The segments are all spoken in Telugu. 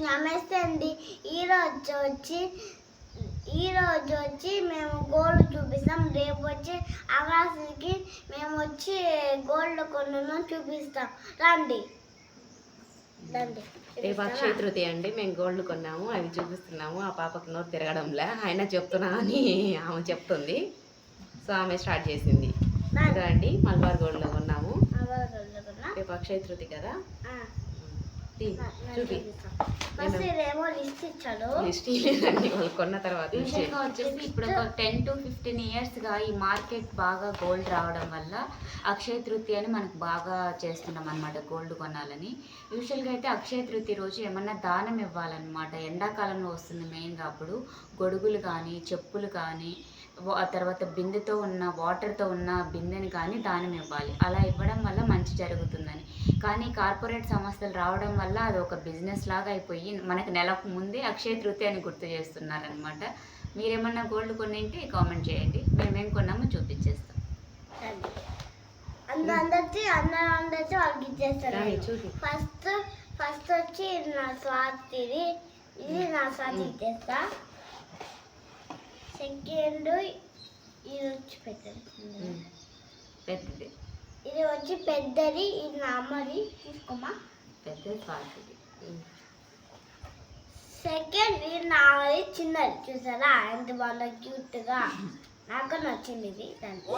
నమస్తే అండి ఈరోజు వచ్చి ఈరోజు వచ్చి మేము గోల్డ్ చూపిస్తాం. రేపు వచ్చి ఆకాశానికి మేము వచ్చి గోల్డ్ కొన్నాను చూపిస్తాం. రండి. రండి. రేపు అక్షయ తృతీయ అండి? మేము గోల్డ్ కొన్నాము అవి చూపిస్తున్నాము. ఆ పాపకి నోరు తిరగడంలే. ఆయన చెప్తున్నా అని ఆమె చెప్తుంది. సో ఆమె స్టార్ట్ చేసింది. అండి మల్బార్ గోల్డ్లో కొన్నాము. రేపు అక్షయ కదా? చూపి. కొన్న తర్వాత వచ్చేసి ఇప్పుడు ఒక టెన్ టు ఫిఫ్టీన్ ఇయర్స్గా ఈ మార్కెట్ బాగా గోల్డ్ రావడం వల్ల అక్షయ తృతీయ అని మనకు బాగా చేస్తున్నాం అనమాట గోల్డ్ కొనాలని. యూజువల్గా అయితే అక్షయ తృతీయ రోజు ఏమన్నా దానం ఇవ్వాలన్నమాట. ఎండాకాలంలో వస్తుంది మెయిన్గా అప్పుడు గొడుగులు కానీ చెప్పులు కానీ తర్వాత బిందెతో ఉన్న వాటర్తో ఉన్న బిందెని కానీ దానం ఇవ్వాలి. అలా ఇవ్వడం వల్ల మంచి జరుగుతుందని. కానీ కార్పొరేట్ సంస్థలు రావడం వల్ల అది ఒక బిజినెస్ లాగా అయిపోయి మనకు నెలకు ముందే అక్షయ తృతీయ అని గుర్తు చేస్తున్నారనమాట మీరేమన్నా గోల్డ్ కొన్నింటి కామెంట్ చేయండి. మేమేం కొన్నామో చూపించేస్తాం. అందరికి అందరు అందరికి వాళ్ళకి ఇచ్చేస్తారు ఫస్ట్ ఫస్ట్ వచ్చి నా స్వాతిది ఇది నా స్వాతి ఇచ్చేస్తా. సెకండ్ ఇది వచ్చి పెద్దది. పెద్దది. ఇది వచ్చి పెద్దది ఇది నా అమ్మది తీసుకోమా పెద్ద స్వాతిది ఉమ్. సెకండ్ ఇది నాది చిన్నది. చూసారా? ఎంత బాగా క్యూట్గా. నాకు నచ్చింది ఇది. దానికి.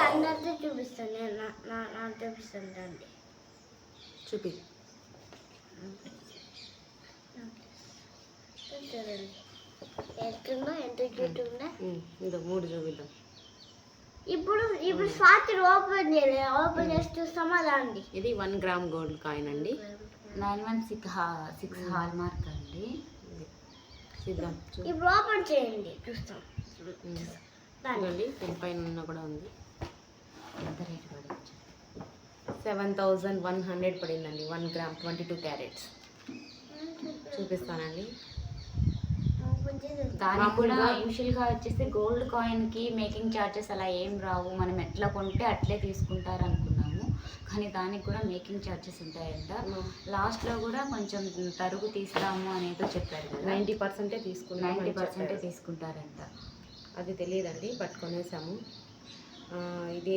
అందరితో చూపిస్తాను నేను. నా- చూపిస్తాను రండి చూపి. చూడండి. ఇదో మూడు చూపిద్దాం. ఇప్పుడు ఇప్పుడు స్వాతి ఓపెన్ చేయలేదు ఓపెన్ చేసి చూస్తామా రండి ఇది వన్ గ్రామ్ గోల్డ్ కాయిన్ అండి. నైన్ వన్ సిక్స్ హా సిక్స్ హాల్ మార్క్ అండి. చూద్దాం. చూ- ఇప్పుడు ఓపెన్ చేయండి. చూస్తాం. రండి ఇదిగోండి దీనిపైన ఉన్న కూడా ఉంది. ఎంత రేటు పడవచ్చు సెవెన్ థౌజండ్ వన్ హండ్రెడ్ పడిందండి. One gram twenty two carats. చూపిస్తానండి. దానికి కూడా యూజువల్గా వచ్చేసి గోల్డ్ కాయిన్కి మేకింగ్ ఛార్జెస్ అలా ఏం రావు. మనం ఎట్లా కొంటే అట్లే తీసుకుంటారు అనుకున్నాము కానీ దానికి కూడా మేకింగ్ ఛార్జెస్ ఉంటాయంట. లాస్ట్లో కూడా కొంచెం తరుగు తీస్తాము అనేదో చెప్పారు కదా. నైంటీ పర్సెంటే తీసుకున్నాం నైంటీ పర్సెంటే. తీసుకుంటారంట. అది తెలియదండి బట్ కొనేసాము. ఇది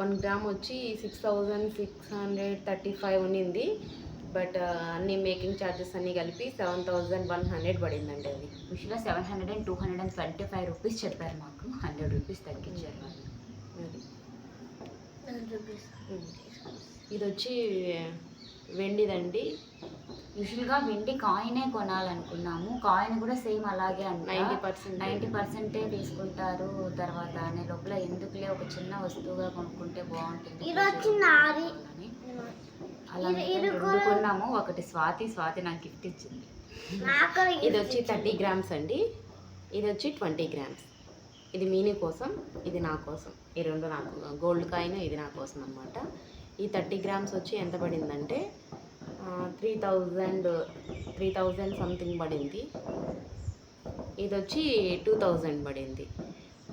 వన్ గ్రామ్ వచ్చి six thousand six hundred thirty five ఉన్నింది. బట్ అన్ని మేకింగ్ ఛార్జెస్ అన్నీ కలిపి సెవెన్ థౌజండ్ వన్ హండ్రెడ్ పడిందండి అది. యూజువల్గా seven hundred and two hundred and twenty five rupees చెప్పారు మాకు. హండ్రెడ్ రూపీస్ తగ్గించారు వాళ్ళు. ఇది వచ్చి వెండిదండి. యూజువల్గా వెండి కాయినే కొనాలనుకున్నాము. కాయిన్ కూడా సేమ్ అలాగే అంట. Ninety percent. నైంటీ పర్సెంటే తీసుకుంటారు తర్వాత అనే లోపల ఎందుకులే ఒక చిన్న వస్తువుగా కొనుక్కుంటే బాగుంటుంది ఇది వచ్చి నాది అని. అలా ఇది- ఇది రెండు కూడా- కొన్నాము ఒకటి స్వాతి స్వాతి నాకు గిఫ్ట్ ఇచ్చింది. నాకు ఇది వచ్చి థర్టీ గ్రామ్స్ అండి. ఇది వచ్చి ట్వంటీ గ్రామ్స్. ఇది మీని కోసం ఇది నా కోసం. ఈ రెండు నాకు గోల్డ్ కాయిన్ ఇది నా కోసం అనమాట ఈ థర్టీ గ్రామ్స్ వచ్చి ఎంత పడిందంటే three thousand three thousand something పడింది. ఇది వచ్చి టూ థౌజండ్ పడింది.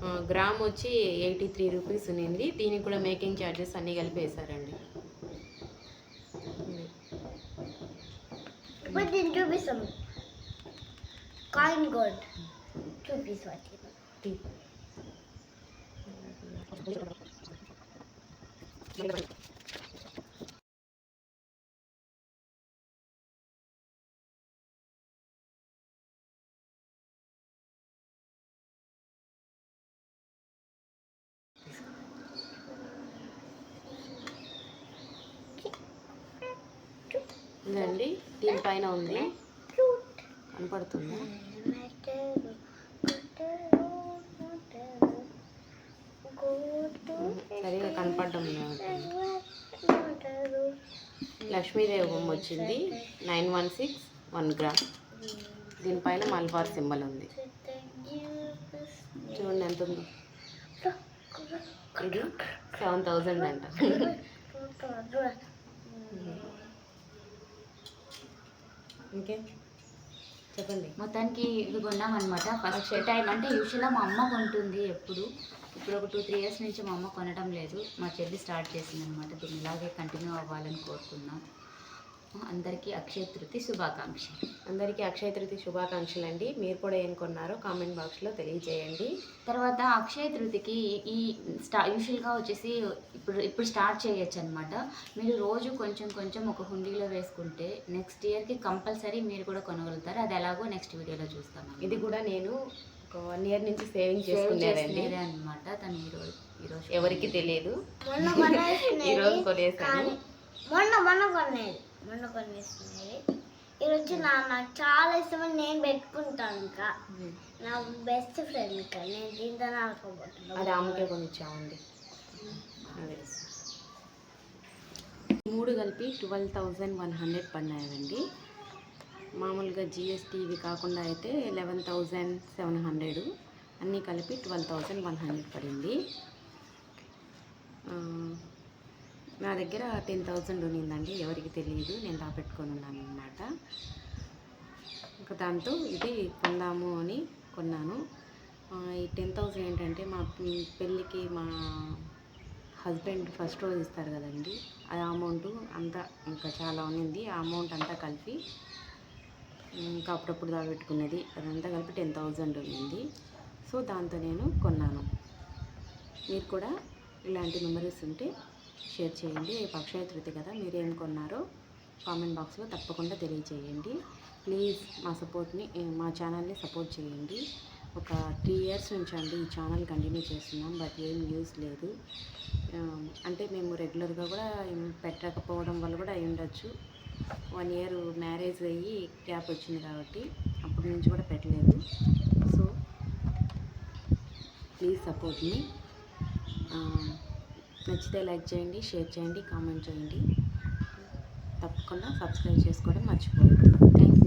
గ్రామ్ వచ్చి ఎయిటీ త్రీ రూపీస్ ఉన్నింది. దీనికి కూడా మేకింగ్ ఛార్జెస్ అన్నీ కలిపి వేశారండి ఇది. ఇప్పుడు దీన్ని చూపిస్తాము కాయిన్ గోల్డ్ చూపిస్తాను టీ. ఇదండి దీనిపైన ఉంది. కనపడుతుందా? సరిగా కనపడడం లక్ష్మీదేవి బొమ్మ వచ్చింది. Nine one six one gram. దీనిపైన మల్బార్ సింబల్ ఉంది. చూడండి ఎంత ఉంది. ఇది సెవెన్ థౌజండ్ అంట. ఇంకే చెప్పండి. మొత్తానికి ఇవి కొన్నామన్నమాట. ఫస్ట్ టైం అంటే యూజువల్గా మా అమ్మ కొంటుంది ఎప్పుడు. ఇప్పుడు ఒక టూ త్రీ ఇయర్స్ నుంచి మా అమ్మ కొనడం లేదు. మా చెల్లి స్టార్ట్ చేసింది అనమాట దీన్ని ఇలాగే కంటిన్యూ అవ్వాలని కోరుకున్నాం అందరికీ అక్షయ తృతీయ శుభాకాంక్షలు. అందరికీ అక్షయ తృతీయ శుభాకాంక్షలు అండి మీరు కూడా ఏం కొన్నారో కామెంట్ బాక్స్లో తెలియజేయండి. తర్వాత అక్షయ తృతికి ఈ స్టా యూజువల్గా వచ్చేసి ఇప్పుడు ఇప్పుడు స్టార్ట్ చేయొచ్చు అనమాట మీరు రోజు కొంచెం కొంచెం ఒక హుండీలో వేసుకుంటే నెక్స్ట్ ఇయర్కి కంపల్సరీ మీరు కూడా కొనగలుగుతారు. అది ఎలాగో నెక్స్ట్ వీడియోలో చూస్తాం ఇది కూడా నేను ఒక వన్ ఇయర్ నుంచి సేవింగ్ చేసుకునేదే అనమాట తను ఈరోజు ఈరోజు ఎవరికి తెలియదు. ఈరోజు కొనేసాను కానీ మొన్న మొన్న కొనేది మొన్న కొనేసినది ఈరోజు నా నాకు చాలా ఇష్టమని నేను పెట్టుకుంటాను ఇంకా. నా బెస్ట్ ఫ్రెండ్ ఇంకా. నేను దీంతో అది ఆడుకోబోతున్నాను ఆమెకే కొనిచ్చామండి. అదే. మూడు కలిపి ట్వెల్వ్ థౌజండ్ వన్ హండ్రెడ్ పడినాయండి మామూలుగా జిఎస్టీ ఇవి కాకుండా అయితే లెవెన్ థౌజండ్ సెవెన్ హండ్రెడ్ అన్నీ కలిపి ట్వెల్వ్ థౌజండ్ వన్ హండ్రెడ్ పడింది. నా దగ్గర టెన్ థౌజండ్ ఉన్నిందండి ఎవరికి తెలియదు నేను దాపెట్టుకొని ఉన్నాను అనమాట ఇంకా దాంతో ఇది కొందాము అని కొన్నాను. ఈ టెన్ థౌజండ్ ఏంటంటే మా పెళ్ళికి మా హస్బెండ్ ఫస్ట్ రోజు ఇస్తారు కదండి ఆ అమౌంట్ అంతా ఇంకా చాలా ఉన్నింది ఆ అమౌంట్ అంతా కలిపి ఇంకా అప్పుడప్పుడు దాపెట్టుకున్నది అదంతా కలిపి టెన్ థౌజండ్ ఉన్నింది. సో దాంతో నేను కొన్నాను. మీరు కూడా ఇలాంటి మెమరీస్ ఉంటే షేర్ చేయండి. రేపు అక్షయ తృతి కదా మీరు ఏం కొన్నారో కామెంట్ బాక్స్లో తప్పకుండా తెలియజేయండి. ప్లీజ్ మా సపోర్ట్ని మా ఛానల్ని సపోర్ట్ చేయండి. ఒక త్రీ ఇయర్స్ నుంచి అండి ఈ ఛానల్ కంటిన్యూ చేస్తున్నాం బట్ ఏం యూస్ లేదు. అంటే మేము రెగ్యులర్గా కూడా ఏం పెట్టకపోవడం వల్ల కూడా అయి ఉండొచ్చు. వన్ ఇయర్ మ్యారేజ్ అయ్యి గ్యాప్ వచ్చింది కాబట్టి అప్పటి నుంచి కూడా పెట్టలేదు. So please support me. నచ్చితే లైక్ చేయండి షేర్ చేయండి కామెంట్ చేయండి. తప్పకుండా సబ్స్క్రైబ్ చేసుకోవడం మర్చిపోవద్దు.